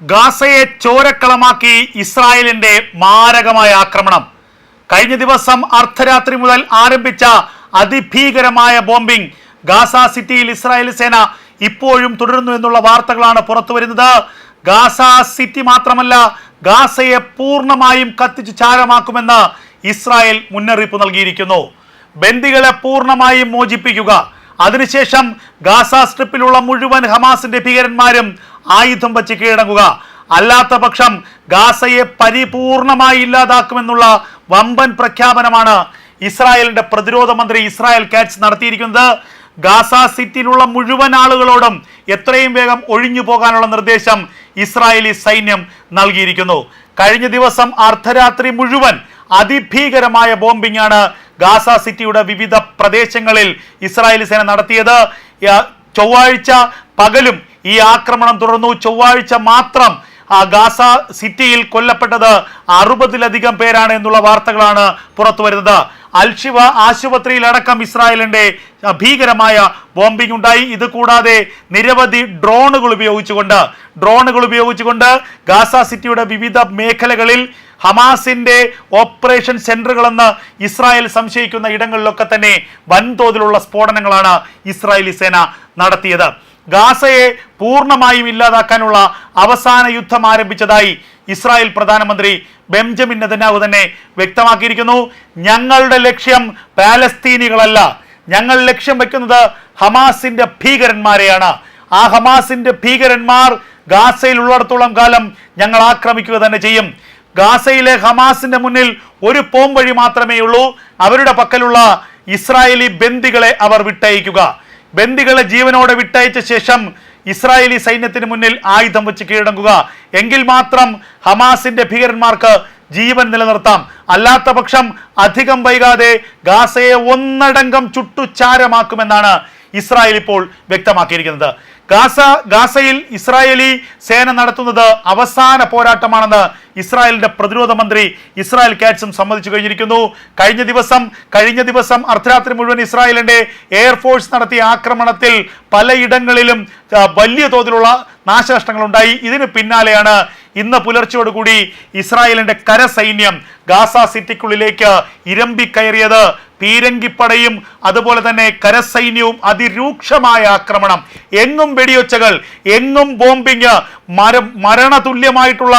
ഗാസയെ ചോരക്കളമാക്കി ഇസ്രായേലിന്റെ മാരകമായ ആക്രമണം. കഴിഞ്ഞ ദിവസം അർദ്ധരാത്രി മുതൽ ആരംഭിച്ച അതിഭീകരമായ ബോംബിംഗ് ഗാസ സിറ്റിയിൽ ഇസ്രായേൽ സേന ഇപ്പോഴും തുടരുന്നു എന്നുള്ള വാർത്തകളാണ് പുറത്തു വരുന്നത്. ഗാസ സിറ്റി മാത്രമല്ല ഗാസയെ പൂർണമായും കത്തിച്ചു ചാരമാക്കുമെന്ന് ഇസ്രായേൽ മുന്നറിയിപ്പ് നൽകിയിരിക്കുന്നു. ബന്ദികളെ പൂർണമായും മോചിപ്പിക്കുക. അതിനുശേഷം ഗാസ സ്ട്രിപ്പിലുള്ള മുഴുവൻ ഹമാസിന്റെ ഭീകരന്മാരും ആയുധം വച്ച് കീഴടങ്ങുക. അല്ലാത്ത പക്ഷം ഗാസയെ പരിപൂർണമായി ഇല്ലാതാക്കുമെന്നുള്ള വമ്പൻ പ്രഖ്യാപനമാണ് ഇസ്രായേലിന്റെ പ്രതിരോധ മന്ത്രി ഇസ്രായേൽ കാറ്റ്സ് നടത്തിയിരിക്കുന്നത്. ഗാസ സിറ്റിയിലുള്ള മുഴുവൻ ആളുകളോടും എത്രയും വേഗം ഒഴിഞ്ഞു പോകാനുള്ള നിർദ്ദേശം ഇസ്രായേലി സൈന്യം നൽകിയിരിക്കുന്നു. കഴിഞ്ഞ ദിവസം അർദ്ധരാത്രി മുഴുവൻ അതിഭീകരമായ ബോംബിംഗ് ആണ് ഗാസ സിറ്റിയുടെ വിവിധ പ്രദേശങ്ങളിൽ ഇസ്രായേലി സേന നടത്തിയത്. ചൊവ്വാഴ്ച പകലും ഈ ആക്രമണം തുടർന്നു. ചൊവ്വാഴ്ച മാത്രം ആ ഗാസ സിറ്റിയിൽ കൊല്ലപ്പെട്ടത് അറുപതിലധികം പേരാണ് എന്നുള്ള വാർത്തകളാണ് പുറത്തു വരുന്നത്. അൽഷിവ ആശുപത്രിയിലടക്കം ഇസ്രായേലിന്റെ ഭീകരമായ ബോംബിംഗ് ഉണ്ടായി. ഇത് കൂടാതെ നിരവധി ഡ്രോണുകൾ ഉപയോഗിച്ചുകൊണ്ട് ഡ്രോണുകൾ ഉപയോഗിച്ചുകൊണ്ട് ഗാസ സിറ്റിയുടെ വിവിധ മേഖലകളിൽ ഹമാസിന്റെ ഓപ്പറേഷൻ സെന്ററുകളെന്ന് ഇസ്രായേൽ സംശയിക്കുന്ന ഇടങ്ങളിലൊക്കെ തന്നെ വൻതോതിലുള്ള സ്ഫോടനങ്ങളാണ് ഇസ്രായേലി സേന നടത്തിയത്. ഗാസയെ പൂർണമായും ഇല്ലാതാക്കാനുള്ള അവസാന യുദ്ധം ആരംഭിച്ചതായി ഇസ്രായേൽ പ്രധാനമന്ത്രി ബെഞ്ചമിൻ നെതന്യാഹു തന്നെ വ്യക്തമാക്കിയിരിക്കുന്നു. ഞങ്ങളുടെ ലക്ഷ്യം പാലസ്തീനികളല്ല. ഞങ്ങൾ ലക്ഷ്യം വെക്കുന്നത് ഹമാസിന്റെ ഭീകരന്മാരെയാണ്. ആ ഹമാസിന്റെ ഭീകരന്മാർ ഗാസയിൽ ഉള്ളിടത്തോളം കാലം ഞങ്ങൾ ആക്രമിക്കുക തന്നെ ചെയ്യും. ഗാസയിലെ ഹമാസിന്റെ മുന്നിൽ ഒരു പോംവഴി മാത്രമേ ഉള്ളൂ അവരുടെ പക്കലുള്ള ഇസ്രായേലി ബന്ദികളെ അവർ വിട്ടയക്കുക. ബന്ദികളെ ജീവനോടെ വിട്ടയച്ച ശേഷം ഇസ്രായേലി സൈന്യത്തിന് മുന്നിൽ ആയുധം വെച്ച് കീഴടങ്ങുക. എങ്കിൽ മാത്രം ഹമാസിന്റെ ഭീകരന്മാർക്ക് ജീവൻ നിലനിർത്താം. അല്ലാത്ത പക്ഷം അധികം വൈകാതെ ഗാസയെ ഒന്നടങ്കം ചുട്ടുചാരമാക്കുമെന്നാണ് ഇസ്രായേൽ ഇപ്പോൾ വ്യക്തമാക്കിയിരിക്കുന്നത്. ഗാസ ഗാസയിൽ ഇസ്രായേലി സേന നടത്തുന്നത് അവസാന പോരാട്ടമാണെന്ന് ഇസ്രായേലിന്റെ പ്രതിരോധ മന്ത്രി ഇസ്രായേൽ കാറ്റ്സും സമ്മതിച്ചു കഴിഞ്ഞിരിക്കുന്നു. കഴിഞ്ഞ ദിവസം കഴിഞ്ഞ ദിവസം അർദ്ധരാത്രി മുഴുവൻ ഇസ്രായേലിന്റെ എയർഫോഴ്സ് നടത്തിയ ആക്രമണത്തിൽ പലയിടങ്ങളിലും വലിയ തോതിലുള്ള നാശനഷ്ടങ്ങൾ ഉണ്ടായി ഇതിന് പിന്നാലെയാണ് ഇന്ന് പുലർച്ചയോടുകൂടി ഇസ്രായേലിന്റെ കരസൈന്യം ഗാസ സിറ്റിക്കുള്ളിലേക്ക് ഇരമ്പി ഇരമ്പിക്കയറിയത്. പീരങ്കിപ്പടയും അതുപോലെ തന്നെ കരസൈന്യവും അതിരൂക്ഷമായ ആക്രമണം. എങ്ങും വെടിയൊച്ചകൾ എങ്ങും ബോംബിങ് മര മരണതുല്യമായിട്ടുള്ള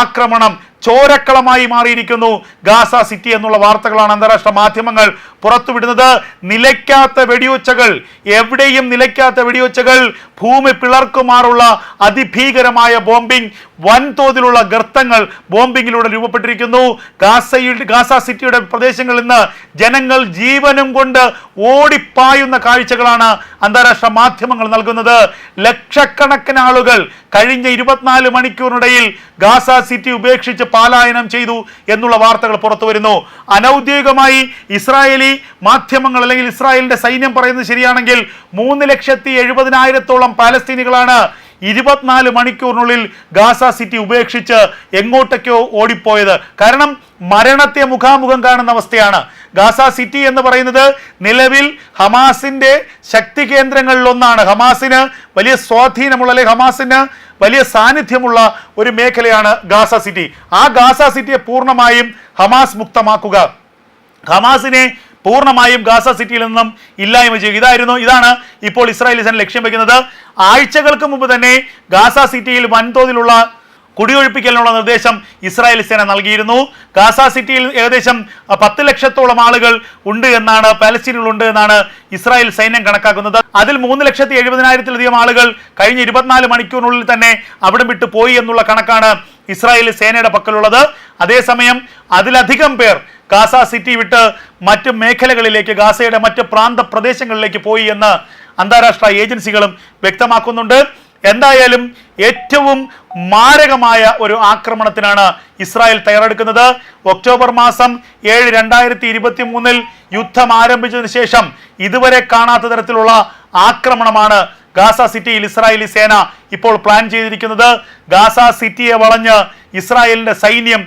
ആക്രമണം ചോരക്കളമായി മാറിയിരിക്കുന്നു ഗാസ സിറ്റി എന്നുള്ള വാർത്തകളാണ് അന്താരാഷ്ട്ര മാധ്യമങ്ങൾ പുറത്തുവിടുന്നത്. നിലയ്ക്കാത്ത വെടിയൊച്ചകൾ എവിടെയും നിലയ്ക്കാത്ത വെടിയൊച്ചകൾ ഭൂമി പിളർക്കുമാറുള്ള അതിഭീകരമായ ബോംബിംഗ് വൻതോതിലുള്ള ഗർത്തങ്ങൾ ബോംബിങ്ങിലൂടെ രൂപപ്പെട്ടിരിക്കുന്നു. ഗാസയിൽ ഗാസ സിറ്റിയുടെ പ്രദേശങ്ങളിൽ നിന്ന് ജനങ്ങൾ ജീവനും കൊണ്ട് ഓടിപ്പായുന്ന കാഴ്ചകളാണ് അന്താരാഷ്ട്ര മാധ്യമങ്ങൾ നൽകുന്നത്. ലക്ഷക്കണക്കിന് ആളുകൾ കഴിഞ്ഞ ഇരുപത്തിനാല് മണിക്കൂറിനിടയിൽ ഗാസ സിറ്റി ഉപേക്ഷിച്ച് പാലായനം ചെയ്തു എന്നുള്ള വാർത്തകൾ പുറത്തു വരുന്നു. അനൗദ്യോഗികമായി ഇസ്രായേലി മാധ്യമങ്ങൾ അല്ലെങ്കിൽ ഇസ്രായേലിന്റെ സൈന്യം പറയുന്നത് ശരിയാണെങ്കിൽ മൂന്ന് ലക്ഷത്തി എഴുപതിനായിരത്തോളം പാലസ്തീനികളാണ് ഇരുപത്തിനാല് മണിക്കൂറിനുള്ളിൽ ഗാസ സിറ്റി ഉപേക്ഷിച്ച് എങ്ങോട്ടൊക്കെയോ ഓടിപ്പോയത്. കാരണം മരണത്തെ മുഖാമുഖം കാണുന്ന അവസ്ഥയാണ്. ഗാസ സിറ്റി എന്ന് പറയുന്നത് നിലവിൽ ഹമാസിന്റെ ശക്തി കേന്ദ്രങ്ങളിൽ ഒന്നാണ് ഹമാസിന് വലിയ സ്വാധീനമുള്ള അല്ലെങ്കിൽ ഹമാസിന് വലിയ സാന്നിധ്യമുള്ള ഒരു മേഖലയാണ് ഗാസ സിറ്റി. ആ ഗാസ സിറ്റിയെ പൂർണമായും ഹമാസ് മുക്തമാക്കുക. ഹമാസിനെ പൂർണമായും ഗാസ സിറ്റിയിൽ നിന്നും ഇല്ലായ്മ ചെയ്യുക ഇതായിരുന്നു ഇതാണ് ഇപ്പോൾ ഇസ്രായേലി സേന ലക്ഷ്യം വെക്കുന്നത്. ആഴ്ചകൾക്ക് മുമ്പ് തന്നെ ഗാസ സിറ്റിയിൽ വൻതോതിലുള്ള കുടിയൊഴിപ്പിക്കലിനുള്ള നിർദ്ദേശം ഇസ്രായേൽ സേന നൽകിയിരുന്നു. ഗാസ സിറ്റിയിൽ ഏകദേശം പത്ത് ലക്ഷത്തോളം ആളുകൾ ഉണ്ട് എന്നാണ് ഉണ്ട് എന്നാണ് ഇസ്രായേൽ സൈന്യം കണക്കാക്കുന്നത്. അതിൽ മൂന്ന് ലക്ഷത്തി എഴുപതിനായിരത്തിലധികം ആളുകൾ കഴിഞ്ഞ ഇരുപത്തിനാല് മണിക്കൂറിനുള്ളിൽ തന്നെ അവിടെ വിട്ട് പോയി എന്നുള്ള കണക്കാണ് ഇസ്രായേൽ സേനയുടെ പക്കലുള്ളത്. അതേസമയം അതിലധികം പേർ ഗാസ സിറ്റി വിട്ട് മറ്റ് മേഖലകളിലേക്ക് ഗാസയുടെ മറ്റ് പ്രാന്ത പ്രദേശങ്ങളിലേക്ക് പോയി എന്ന് അന്താരാഷ്ട്ര ഏജൻസികളും വ്യക്തമാക്കുന്നുണ്ട്. എന്തായാലും ഏറ്റവും മാരകമായ ഒരു ആക്രമണത്തിനാണ് ഇസ്രായേൽ തയ്യാറെടുക്കുന്നത്. ഒക്ടോബർ മാസം ഏഴ് രണ്ടായിരത്തി ഇരുപത്തി മൂന്നിൽ യുദ്ധം ആരംഭിച്ചതിന് ശേഷം ഇതുവരെ കാണാത്ത തരത്തിലുള്ള ആക്രമണമാണ് ഗാസ സിറ്റിയിൽ ഇസ്രായേലി സേന ഇപ്പോൾ പ്ലാൻ ചെയ്തിരിക്കുന്നത്. ഗാസ സിറ്റിയെ വളഞ്ഞ് ഇസ്രായേലിന്റെ സൈന്യം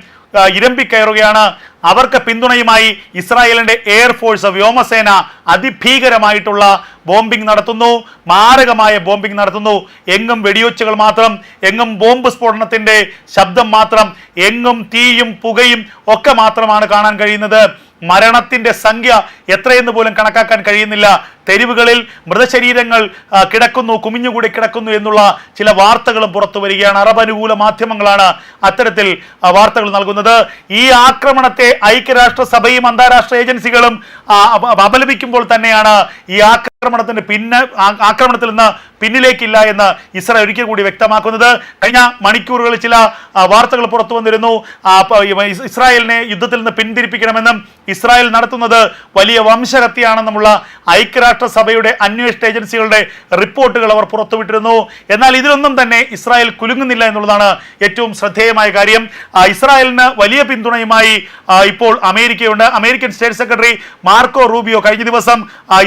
ഇരമ്പിക്കയറുകയാണ്. അവർക്ക് പിന്തുണയുമായി ഇസ്രായേലിന്റെ എയർഫോഴ്സ് വ്യോമസേന അതിഭീകരമായിട്ടുള്ള ബോംബിംഗ് നടത്തുന്നു. മാരകമായ ബോംബിംഗ് നടത്തുന്നു. എങ്ങും വെടിയൊച്ചുകൾ മാത്രം എങ്ങും ബോംബ് സ്ഫോടനത്തിന്റെ ശബ്ദം മാത്രം എങ്ങും തീയും പുകയും ഒക്കെ മാത്രമാണ് കാണാൻ കഴിയുന്നത്. മരണത്തിന്റെ സംഖ്യ എത്രയെന്ന് പോലും കണക്കാക്കാൻ കഴിയുന്നില്ല. തെരുവുകളിൽ മൃതശരീരങ്ങൾ കിടക്കുന്നു കുമിഞ്ഞുകൂടി കിടക്കുന്നു എന്നുള്ള ചില വാർത്തകളും പുറത്തു വരികയാണ്. അറബ് അനുകൂല മാധ്യമങ്ങളാണ് അത്തരത്തിൽ വാർത്തകൾ നൽകുന്നത്. ഈ ആക്രമണത്തെ ഐക്യരാഷ്ട്ര സഭയും അന്താരാഷ്ട്ര ഏജൻസികളും അപലപിക്കുമ്പോൾ തന്നെയാണ് ഈ ആക്രമണത്തിന് പിന്നെ ആക്രമണത്തിൽ നിന്ന് പിന്നിലേക്കില്ല എന്ന് ഇസ്രായേൽ ഒരിക്കൽ കൂടി വ്യക്തമാക്കുന്നത്. കഴിഞ്ഞ മണിക്കൂറുകളിൽ ചില വാർത്തകൾ പുറത്തു വന്നിരുന്നു. ഇസ്രായേലിനെ യുദ്ധത്തിൽ നിന്ന് പിന്തിരിപ്പിക്കണമെന്നും ഇസ്രായേൽ നടത്തുന്നത് വലിയ വംശഹത്യയാണെന്നുമുള്ള ഐക്യരാഷ്ട്ര സഭയുടെ അന്വേഷണ ഏജൻസികളുടെ റിപ്പോർട്ടുകൾ അവർ പുറത്തുവിട്ടിരുന്നു എന്നാൽ ഇതിലൊന്നും തന്നെ ഇസ്രായേൽ കുലുങ്ങുന്നില്ല എന്നുള്ളതാണ് ഏറ്റവും ശ്രദ്ധേയമായ കാര്യം. ഇസ്രായേലിന് വലിയ പിന്തുണയുമായി ഇപ്പോൾ അമേരിക്കയുണ്ട്. American state secretary Marco Rubio കഴിഞ്ഞ ദിവസം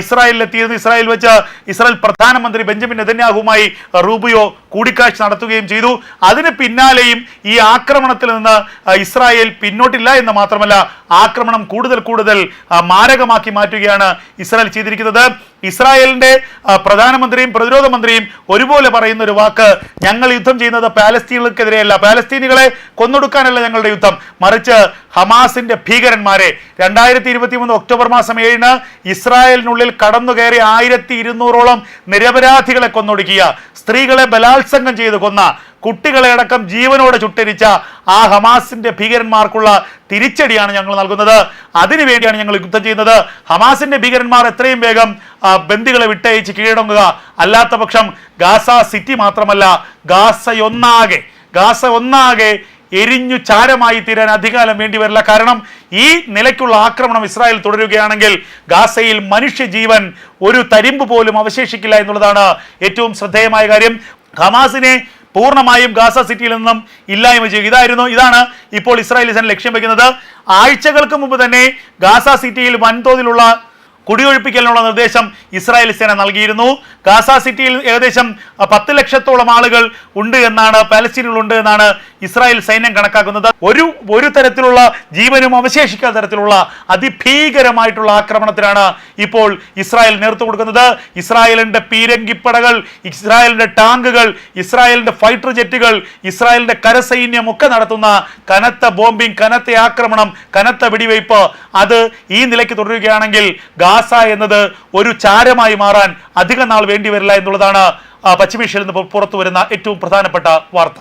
ഇസ്രായേലിലെത്തിയിരുന്നു. ഇസ്രായേൽ വെച്ച് ഇസ്രായേൽ പ്രധാനമന്ത്രി ബെഞ്ചമിൻ നെതന്യാഹുമായി റൂബിയോ കൂടിക്കാഴ്ച നടത്തുകയും ചെയ്തു. അതിന് പിന്നാലെയും ഈ ആക്രമണത്തിൽ നിന്ന് ഇസ്രായേൽ പിന്നോട്ടില്ല എന്ന് മാത്രമല്ല ആക്രമണം കൂടുതൽ കൂടുതൽ മാരകമാക്കി മാറ്റുകയാണ് ഇസ്രായേൽ ചെയ്തിരിക്കുന്നത്. ഇസ്രായേലിന്റെ പ്രധാനമന്ത്രിയും പ്രതിരോധ മന്ത്രിയും ഒരുപോലെ പറയുന്ന ഒരു വാക്ക് ഞങ്ങൾ യുദ്ധം ചെയ്യുന്നത് പാലസ്തീനുകൾക്കെതിരെയല്ല. പാലസ്തീനികളെ കൊന്നൊടുക്കാനല്ല ഞങ്ങളുടെ യുദ്ധം. മറിച്ച് ഹമാസിന്റെ ഭീകരന്മാരെ രണ്ടായിരത്തി ഇരുപത്തി മൂന്ന് ഒക്ടോബർ മാസം ഏഴിന് ഇസ്രായേലിനുള്ളിൽ കടന്നു കയറി ആയിരത്തി ഇരുന്നൂറോളം നിരപരാധികളെ കൊന്നൊടുക്കിയ സ്ത്രീകളെ ബലാത്സംഗം ചെയ്ത് കൊന്ന കുട്ടികളെ അടക്കം ജീവനോടെ ചുട്ടരിച്ച ആ ഹമാസിന്റെ ഭീകരന്മാർക്കുള്ള തിരിച്ചടിയാണ് ഞങ്ങൾ നൽകുന്നത്. അതിനുവേണ്ടിയാണ് ഞങ്ങൾ യുദ്ധം ചെയ്യുന്നത്. ഹമാസിന്റെ ഭീകരന്മാർ എത്രയും വേഗം ബന്ദികളെ വിട്ടയച്ച് കീഴടങ്ങുക. അല്ലാത്ത പക്ഷം ഗാസ സിറ്റി മാത്രമല്ല ഗാസയൊന്നാകെ ഗാസ ഒന്നാകെ എരിഞ്ഞു ചാരമായി തീരാൻ അധികാലം വേണ്ടി വരില്ല. കാരണം ഈ നിലയ്ക്കുള്ള ആക്രമണം ഇസ്രായേൽ തുടരുകയാണെങ്കിൽ ഗാസയിൽ മനുഷ്യജീവൻ ഒരു തരിമ്പ് പോലും അവശേഷിക്കില്ല എന്നുള്ളതാണ് ഏറ്റവും ശ്രദ്ധേയമായ കാര്യം. ഹമാസിനെ പൂർണമായും ഗാസ സിറ്റിയിൽ നിന്നും ഇല്ലായ്മ ചെയ്യുക. ഇതായിരുന്നു ഇതാണ് ഇപ്പോൾ ഇസ്രായേലി സേന ലക്ഷ്യം വെക്കുന്നത്. ആഴ്ചകൾക്ക് മുമ്പ് തന്നെ ഗാസ സിറ്റിയിൽ വൻതോതിലുള്ള കുടിയൊഴിപ്പിക്കലിനുള്ള നിർദ്ദേശം ഇസ്രായേൽ സേന നൽകിയിരുന്നു. ഗാസ സിറ്റിയിൽ ഏകദേശം പത്ത് ലക്ഷത്തോളം ആളുകൾ ഉണ്ട് എന്നാണ് ഉണ്ട് എന്നാണ് ഇസ്രായേൽ സൈന്യം കണക്കാക്കുന്നത്. ഒരു ഒരു തരത്തിലുള്ള ജീവനും അവശേഷിക്കാത്ത തരത്തിലുള്ള അതിഭീകരമായിട്ടുള്ള ആക്രമണത്തിനാണ് ഇപ്പോൾ ഇസ്രായേൽ നേർത്തു കൊടുക്കുന്നത്. ഇസ്രായേലിന്റെ പീരങ്കിപ്പടകൾ ഇസ്രായേലിന്റെ ടാങ്കുകൾ ഇസ്രായേലിന്റെ ഫൈറ്റർ ജെറ്റുകൾ ഇസ്രായേലിന്റെ കരസൈന്യം ഒക്കെ നടത്തുന്ന കനത്ത ബോംബിംഗ് കനത്ത ആക്രമണം കനത്ത വെടിവയ്പ് അത് ഈ നിലയ്ക്ക് തുടരുകയാണെങ്കിൽ ഗാസ എന്നത് ഒരു ചാരമായി മാറാൻ അധിക നാൾ വേണ്ടി വരില്ല എന്നുള്ളതാണ് പശ്ചിമേഷ്യയിൽ നിന്ന് പുറത്തു വരുന്ന ഏറ്റവും പ്രധാനപ്പെട്ട വാർത്ത.